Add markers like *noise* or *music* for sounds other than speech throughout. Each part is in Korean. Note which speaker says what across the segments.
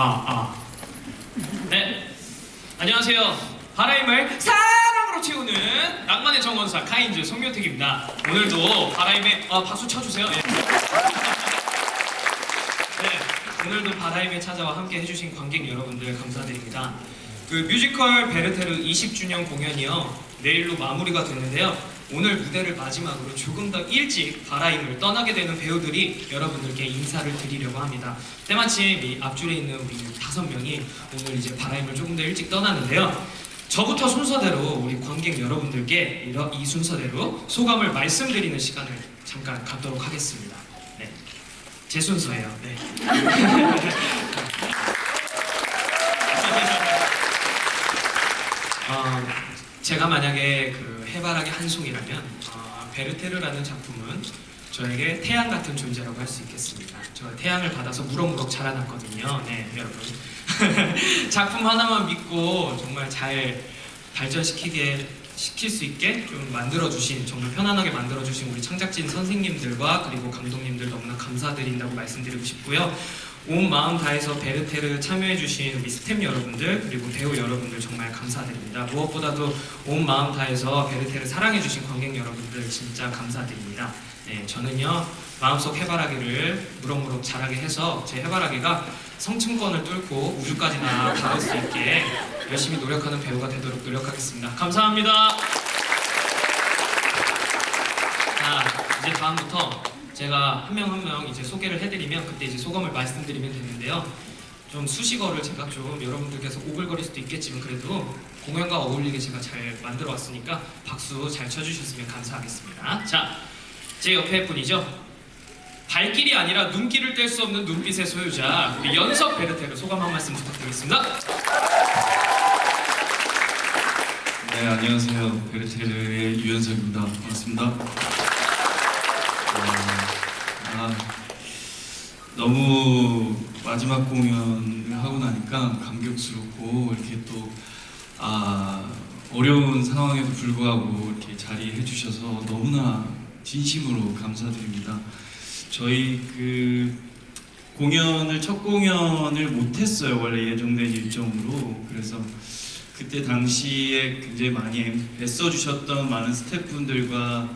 Speaker 1: 아, 아. 네. 안녕하세요. 바라임을 사랑으로 채우는 낭만의 정원사 카인즈 송교택입니다. 오늘도 바라임에 아, 박수 쳐주세요. 예. 네, 오늘도 바라임에 찾아와 함께 해주신 관객 여러분들 감사드립니다. 그 뮤지컬 베르테르 20주년 공연이요 내일로 마무리가 되는데요. 오늘 무대를 마지막으로 조금 더 일찍 바라임을 떠나게 되는 배우들이 여러분들께 인사를 드리려고 합니다. 때마침 이 앞줄에 있는 우리 다섯 명이 오늘 이제 바라임을 조금 더 일찍 떠나는데요. 저부터 순서대로 우리 관객 여러분들께 이 순서대로 소감을 말씀드리는 시간을 잠깐 갖도록 하겠습니다. 네. 제 순서예요. 네. *laughs* 어, 제가 만약에 그 해바라기 한 송이라면 어, 베르테르라는 작품은 저에게 태양 같은 존재라고 할 수 있겠습니다. 저 태양을 받아서 무럭무럭 자라났거든요. 네, 여러분. *laughs* 작품 하나만 믿고 정말 잘 발전시키게 시킬 수 있게 좀 만들어 주신 정말 편안하게 만들어 주신 우리 창작진 선생님들과 그리고 감독님들 너무나 감사드린다고 말씀드리고 싶고요. 온 마음 다해서 베르테르 참여해 주신 우리 스탭 여러분들 그리고 배우 여러분들 정말 감사드립니다. 무엇보다도 온 마음 다해서 베르테르 사랑해 주신 관객 여러분들 진짜 감사드립니다. 네, 저는요 마음속 해바라기를 무럭무럭 자라게 해서 제 해바라기가 성층권을 뚫고 우주까지나 닿을 수 있게 열심히 노력하는 배우가 되도록 노력하겠습니다. 감사합니다. 자, 이제 다음부터 제가 한 명 한 명 이제 소개를 해드리면 그때 이제 소감을 말씀드리면 되는데요. 좀 수식어를 제가 좀 여러분들께서 오글거릴 수도 있겠지만 그래도 공연과 어울리게 제가 잘 만들어 왔으니까 박수 잘 쳐주셨으면 감사하겠습니다. 자, 제 옆에 분이죠. 발길이 아니라 눈길을 뗄 수 없는 눈빛의 소유자 우리 연석 베르테르 소감 한 말씀 부탁드리겠습니다.
Speaker 2: 네, 안녕하세요. 베르테르의 유현석입니다. 반갑습니다. 너무 마지막 공연을 하고 나니까 감격스럽고 이렇게 또 아, 어려운 상황에도 불구하고 이렇게 자리해 주셔서 너무나 진심으로 감사드립니다. 저희 그 공연을 첫 공연을 못했어요 원래 예정된 일정으로 그래서 그때 당시에 굉장히 많이 애써 주셨던 많은 스태프분들과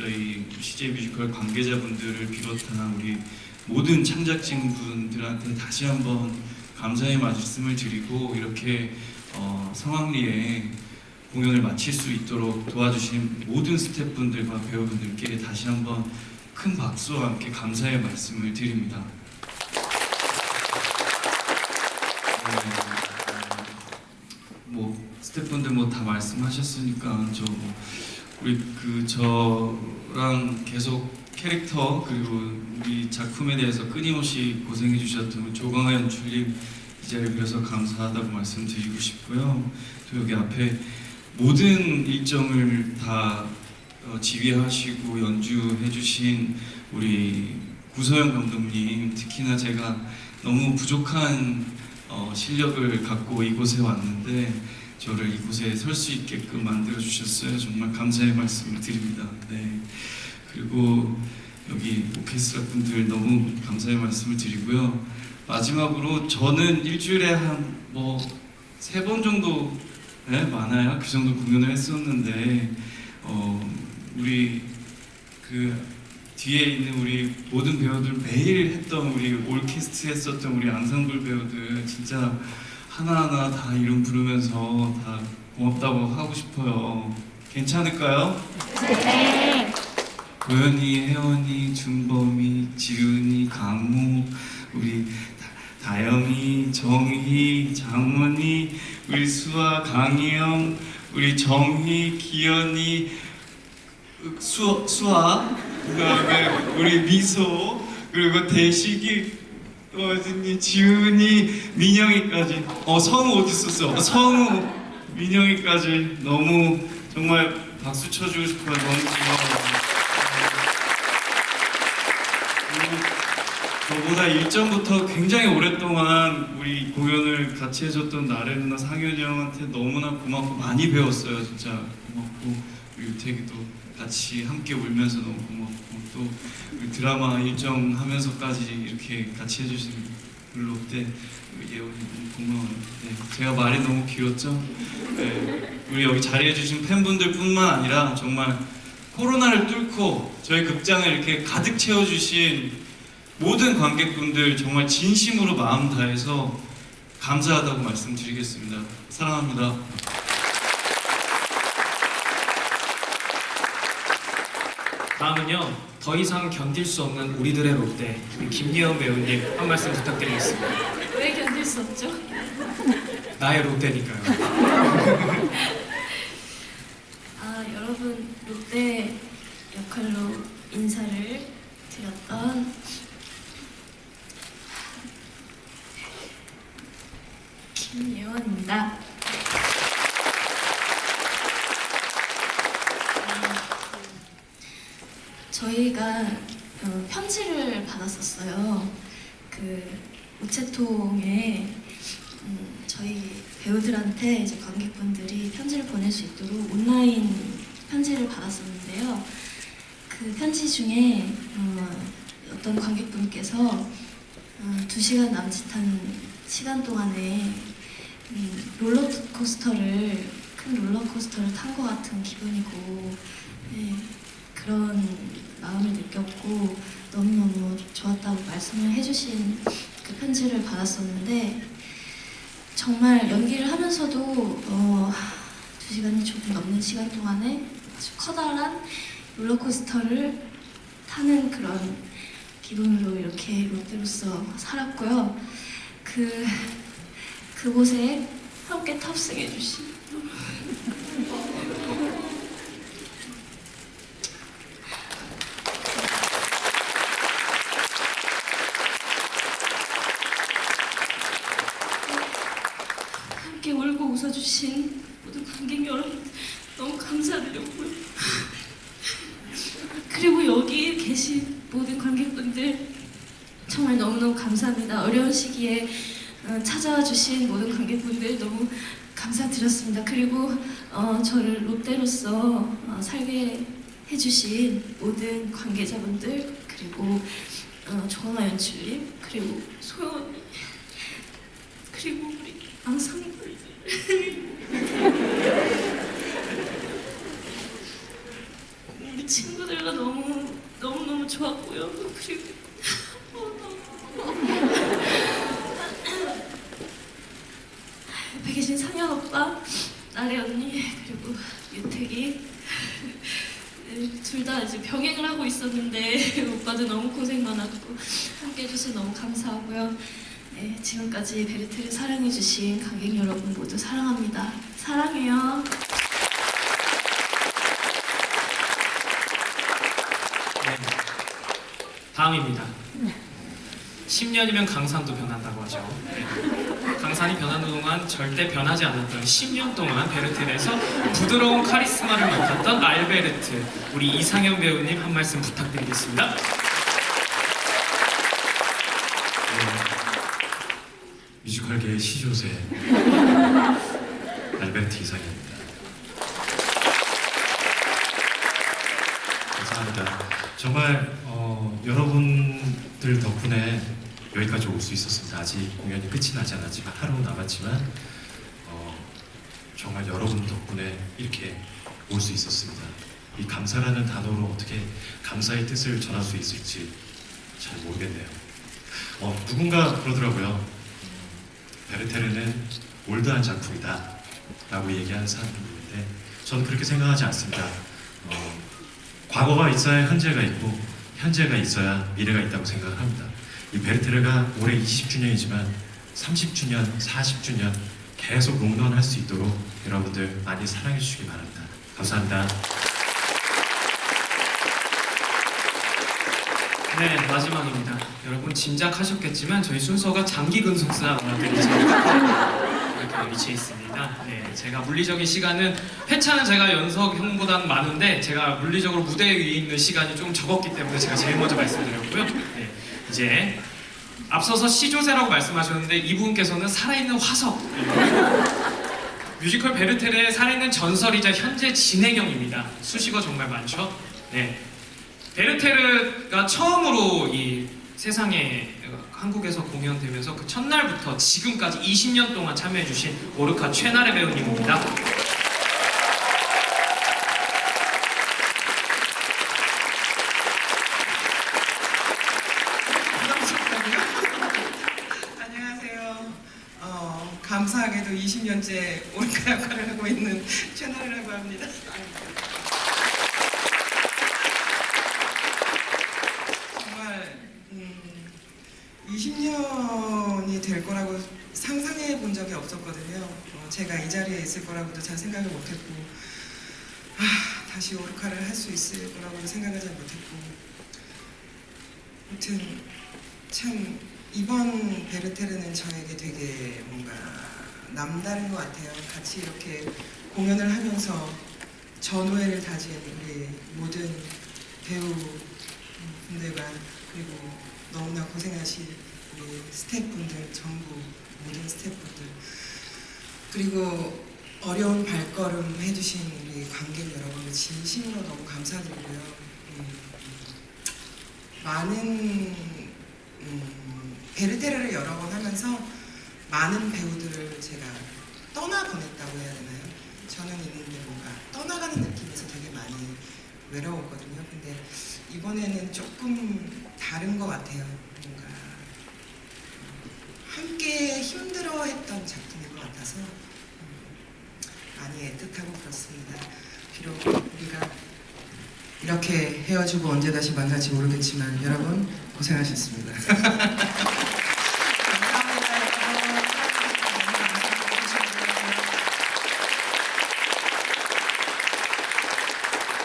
Speaker 2: 저희 CJ 뮤지컬 관계자분들을 비롯한 우리 모든 창작진 분들한테 다시 한번 감사의 말씀을 드리고 이렇게 어, 성황리에 공연을 마칠 수 있도록 도와주신 모든 스태프분들과 배우분들께 다시 한번 큰 박수와 함께 감사의 말씀을 드립니다. 네, 뭐 스태프분들 뭐 다 말씀하셨으니까 저 뭐, 우리 그 저랑 계속 캐릭터 그리고 우리 작품에 대해서 끊임없이 고생해 주셨던 조광하 연출님 이 자리에 빌어서 감사하다고 말씀드리고 싶고요. 또 여기 앞에 모든 일정을 다 어, 지휘하시고 연주해 주신 우리 구서영 감독님 특히나 제가 너무 부족한 어, 실력을 갖고 이곳에 왔는데 저를 이곳에 설 수 있게끔 만들어 주셨어요. 정말 감사의 말씀을 드립니다. 네. 그리고 여기 오케스트라 분들 너무 감사의 말씀을 드리고요. 마지막으로 저는 일주일에 한 뭐 세 번 정도 네, 많아요. 그 정도 공연을 했었는데 어, 우리 그 뒤에 있는 우리 모든 배우들 매일 했던 우리 올케스트 했었던 우리 앙상블 배우들 진짜 하나하나 다 이름 부르면서 다 고맙다고 하고 싶어요. 괜찮을까요? 네. 도연이, 혜원이, 준범이, 지은이, 강무, 우리 다- 다영이, 정희, 장원이, 우리 수아, 강희영, 우리 정희, 기현이, 수, 수아, 그다음에 우리 미소, 그리고 대식이, 또 어딨니, 지훈이, 민영이까지. 어 성우 어디 있었어? 어, 성우, 민영이까지 너무 정말 박수 쳐주고 싶어요. 너무 고마워요. 그리고 저보다 일전부터 굉장히 오랫동안 우리 공연을 같이 해줬던 나래 누나, 상현이 형한테 너무나 고맙고 많이 배웠어요. 진짜 고맙고 우리 유택이도 같이 함께 울면서 너무 고맙고 또 드라마 일정 하면서까지 이렇게 같이 해주신 롯데 예원이 고마워요. 네, 제가 말이 너무 길었죠? 네, 우리 여기 자리해주신 팬분들뿐만 아니라 정말 코로나를 뚫고 저희 극장을 이렇게 가득 채워주신 모든 관객분들 정말 진심으로 마음 다해서 감사하다고 말씀드리겠습니다. 사랑합니다.
Speaker 1: 다음은요 더 이상 견딜 수 없는 우리들의 롯데 우리 김예원 배우님 한 말씀 부탁드리겠습니다.
Speaker 3: 왜 견딜 수 없죠?
Speaker 1: 나의 롯데니까요. *laughs*
Speaker 3: 아 여러분 롯데 역할로 인사를 드렸던 김예원입니다. 저희가 어, 편지를 받았었어요. 그 우체통에 음, 저희 배우들한테 이제 관객분들이 편지를 보낼 수 있도록 온라인 편지를 받았었는데요. 그 편지 중에 어, 어떤 관객분께서 어, 두 시간 남짓한 시간 동안에 음, 롤러코스터를 큰 롤러코스터를 탄 것 같은 기분이고 네, 그런 마음을 느꼈고 너무너무 좋았다고 말씀을 해주신 그 편지를 받았었는데 정말 연기를 하면서도 어, 두 시간이 조금 넘는 시간 동안에 아주 커다란 롤러코스터를 타는 그런 기분으로 이렇게 롯데로서 살았고요. 그 그곳에 함께 탑승해 주신 함께 울고 웃어주신 모든 관객 여러분 너무 감사드렸고요. 그리고 여기 계신 모든 관객분들 정말 너무너무 감사합니다. 어려운 시기에 어, 찾아와 주신 모든 관객분들 너무 감사드렸습니다. 그리고 어, 저를 롯데로서 어, 살게 해주신 모든 관계자분들 그리고 어, 조아마 연출님 그리고 소연 언니 그리고 우리 앙상블 우리 친구들과 너무 너무 너무 좋았고요. 그리고 옆에 계신 상현 오빠, 나래 언니 그리고 유택이 네, 둘다 이제 병행을 하고 있었는데 오빠도 너무 고생 많았고 함께 해주셔서 너무 감사하고요. 네, 지금까지 베르테를 사랑해주신 관객 여러분 모두 사랑합니다. 사랑해요.
Speaker 1: 네. 다음입니다. 10년이면 강산도 변한다고 하죠. 네. 강산이 변하는 동안 절대 변하지 않았던 10년 동안 베르텔에서 부드러운 카리스마를 맡았던 알베르트 우리 이상현 배우님 한 말씀 부탁드리겠습니다.
Speaker 4: 뮤지컬계의 시조새 *laughs* 알베르트 이상입니다. 감사합니다. 정말 어, 여러분들 덕분에 여기까지 올 수 있었습니다. 아직 공연이 끝이 나지 않았지만 하루 남았지만 어, 정말 여러분 덕분에 이렇게 올 수 있었습니다. 이 감사라는 단어로 어떻게 감사의 뜻을 전할 수 있을지 잘 모르겠네요. 어, 누군가 그러더라고요. 베르테르는 올드한 작품이다 라고 얘기하는 사람이 있는데 저는 그렇게 생각하지 않습니다. 어, 과거가 있어야 현재가 있고 현재가 있어야 미래가 있다고 생각합니다. 이 베르테르가 올해 20주년이지만 30주년, 40주년 계속 롱런할 수 있도록 여러분들 많이 사랑해 주시기 바랍니다. 감사합니다
Speaker 1: 네 마지막입니다. 여러분 짐작하셨겠지만 저희 순서가 장기 근속사들이 이렇게 위치해 있습니다. 네, 제가 물리적인 시간은 회차는 제가 연석 형보다는 많은데 제가 물리적으로 무대 위에 있는 시간이 좀 적었기 때문에 제가 제일 먼저 말씀드렸고요. 네, 이제 앞서서 시조새라고 말씀하셨는데 이분께서는 살아있는 화석. 뮤지컬 베르테르의 살아있는 전설이자 현재 진행형입니다. 수식어 정말 많죠. 네. 베르테르가 처음으로 이 세상에 한국에서 공연되면서 그 첫날부터 지금까지 20년 동안 참여해주신 오르카 최나래 배우님입니다.
Speaker 5: 안녕하세요. 어, 감사하게도 20년째 올카 역할을 하고 있는 최나라라고 합니다. 정말 음, 20년이 될 거라고 상상해 본 적이 없었거든요. 어, 제가 이 자리에 있을 거라고도 잘 생각을 못했고 아, 다시 오르카를 할 수 있을 거라고도 생각을 잘 못했고 아무튼 참 이번 베르테르는 저에게 되게 뭔가 남다른 것 같아요. 같이 이렇게 공연을 하면서 전우회를 다진 우리 모든 배우 분들과 그리고 너무나 고생하신 우리 스태프분들 전부 모든 스태프분들 그리고 어려운 발걸음 해주신 우리 관객 여러분들 진심으로 너무 감사드리고요. 음, 많은 음, 베르테르를 여러 번 하면서 많은 배우들을 제가 떠나 보냈다고 해야 되나요? 저는 있는데 뭔가 떠나가는 느낌에서 되게 많이 외로웠거든요. 근데 이번에는 조금 다른 것 같아요. 뭔가 함께 힘들어했던 작품인 것 같아서 음, 많이 애틋하고 그렇습니다. 비록 우리가 이렇게 헤어지고 언제 다시 만날지 모르겠지만 여러분 고생하셨습니다. *laughs*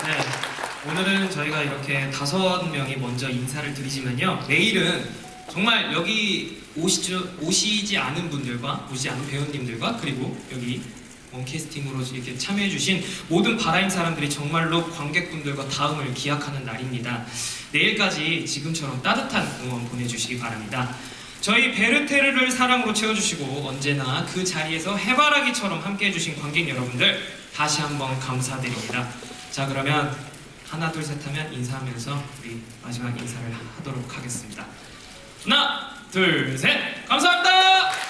Speaker 1: 네, 오늘은 저희가 이렇게 다섯 명이 먼저 인사를 드리지만요. 내일은 정말 여기 오시지, 오시지 않은 분들과 오시지 않은 배우님들과 그리고 여기 원캐스팅으로 이렇게 참여해주신 모든 바라인 사람들이 정말로 관객분들과 다음을 기약하는 날입니다. 내일까지 지금처럼 따뜻한 응원 보내주시기 바랍니다. 저희 베르테르를 사랑으로 채워주시고 언제나 그 자리에서 해바라기처럼 함께해주신 관객 여러분들 다시 한번 감사드립니다. 자 그러면 하나 둘 셋 하면 인사하면서 우리 마지막 인사를 하도록 하겠습니다. 하나 둘, 셋! 감사합니다!